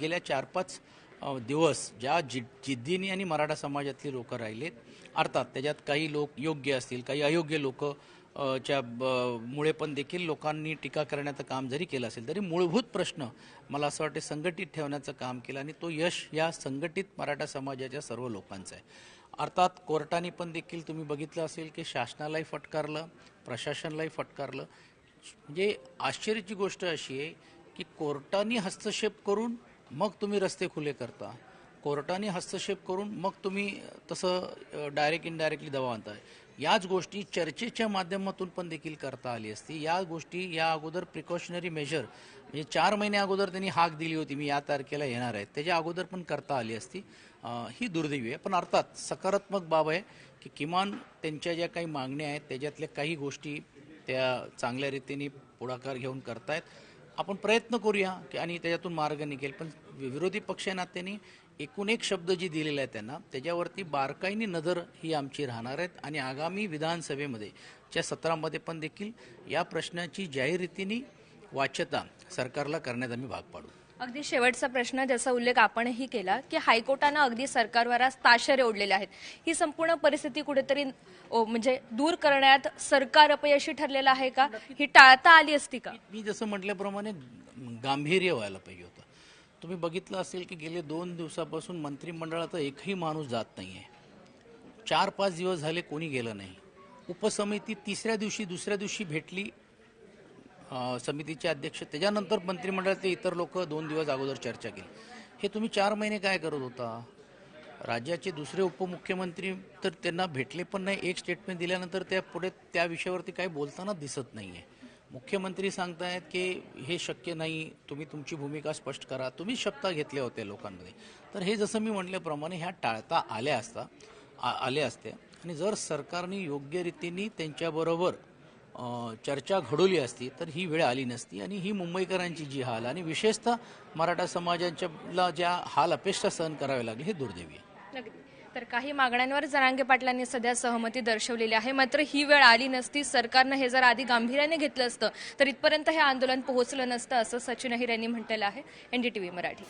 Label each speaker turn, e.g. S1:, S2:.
S1: गेल्या चार पाच दिवस ज्या जि जिद्दीने आणि मराठा समाजातली लोक राहिलेत अर्थात त्याच्यात काही लोक योग्य असतील काही अयोग्य लोक च्या ब- मुळे पण देखील लोकांनी टीका करण्याचं काम जरी केलं असेल तरी मूलभूत प्रश्न मला असं वाटते संघटित ठेवण्याचं काम केलं आणि तो यश या संघटित मराठा समाजाच्या सर्व लोकांचा आहे. अर्थात कोर्टाने पण देखील तुम्ही बघितलं असेल की शासनालाही फटकारलं प्रशासनालाही फटकारलं. म्हणजे आश्चर्याची गोष्ट अशी आहे की कोर्टाने हस्तक्षेप करून मग तुम्ही रस्ते खुले करता. कोर्टाने हस्तक्षेप करून मग तुम्ही तसं डायरेक्ट इनडायरेक्टली दबाव आणताय. याच गोष्टी चर्चेच्या माध्यमातून पण देखील करता आली असती. या गोष्टी या अगोदर प्रिकॉशनरी मेजर म्हणजे चार महिने अगोदर त्यांनी हाक दिली होती मी या तारखेला येणार आहे. त्याच्या अगोदर पण करता आली असती. ही दुर्दैवी आहे. पण अर्थात सकारात्मक बाब आहे की किमान त्यांच्या ज्या काही मागण्या आहेत त्याच्यातल्या काही गोष्टी त्या चांगल्या रीतीने पुढाकार घेऊन करतायत. आपण प्रयत्न करूया की आणि त्याच्यातून मार्ग निघेल. पण विरोधी पक्ष त्यांनी नात्याने एकूण एक शब्द जी दिलेला आहे त्यांना त्याच्यावरती बारकाईने नजर ही आमची राहणार आहेत आणि आगामी विधानसभेमध्ये च्या सत्रामध्ये पण देखील या प्रश्नाची जाहीर रीतीने वाच्यता सरकारला करण्यात आम्ही भाग पाडू.
S2: अगदी शेवटचा प्रश्न ज्याचा उल्लेख आपणही केला की हायकोर्टानं अगदी सरकारवर आज ताशेरे ओढलेले आहेत. ही संपूर्ण परिस्थिती कुठेतरी म्हणजे दूर करण्यात सरकार अपयशी ठरलेलं आहे का? ही टाळता आली असती का?
S1: मी जसं म्हटल्याप्रमाणे गांभीर्य व्हायला पाहिजे होतं. तुम्ही बघितलं असेल की गेले दोन दिवसापासून मंत्रिमंडळाचा एकही माणूस जात नाही आहे चार पाच दिवस झाले कोणी गेलं नाही. उपसमिती तिसऱ्या दिवशी दुसऱ्या दिवशी भेटली समितीचे अध्यक्ष त्याच्यानंतर मंत्रिमंडळातले इतर लोक दोन दिवस अगोदर चर्चा केली. हे तुम्ही चार महिने काय करत होता? राज्याचे दुसरे उपमुख्यमंत्री तर त्यांना भेटले पण नाही एक स्टेटमेंट दिल्यानंतर त्या पुढे त्या विषयावरती काही बोलताना दिसत नाही आहे मुख्यमंत्री सांगतायत की हे शक्य नाही तुम्ही तुमची भूमिका स्पष्ट करा. तुम्ही शब्दा घेतल्या होत्या लोकांमध्ये. तर हे जसं मी म्हटल्याप्रमाणे ह्या टाळता आल्या असता आ- आल्या असत्या. आणि जर सरकारने योग्य रीतीने त्यांच्याबरोबर चर्चा घडवली असती तर ही वेळ आली नसती. आणि ही मुंबईकरांची जी हाल आणि विशेषतः मराठा समाजाच्या ज्या हाल अपेक्षा सहन करावे लागले हे दुर्दैवी आहे.
S2: तर काही मागण्यांवर जरांगे पाटलांनी सध्या सहमती दर्शवलेली आहे. मात्र ही वेळ आली नसती सरकारनं हे जर आधी गांभीर्याने घेतलं असतं तर इथपर्यंत हे आंदोलन पोहोचलं नसतं असं सचिन अहिर यांनी म्हटलेलं आहे. एनडीटीव्ही मराठी.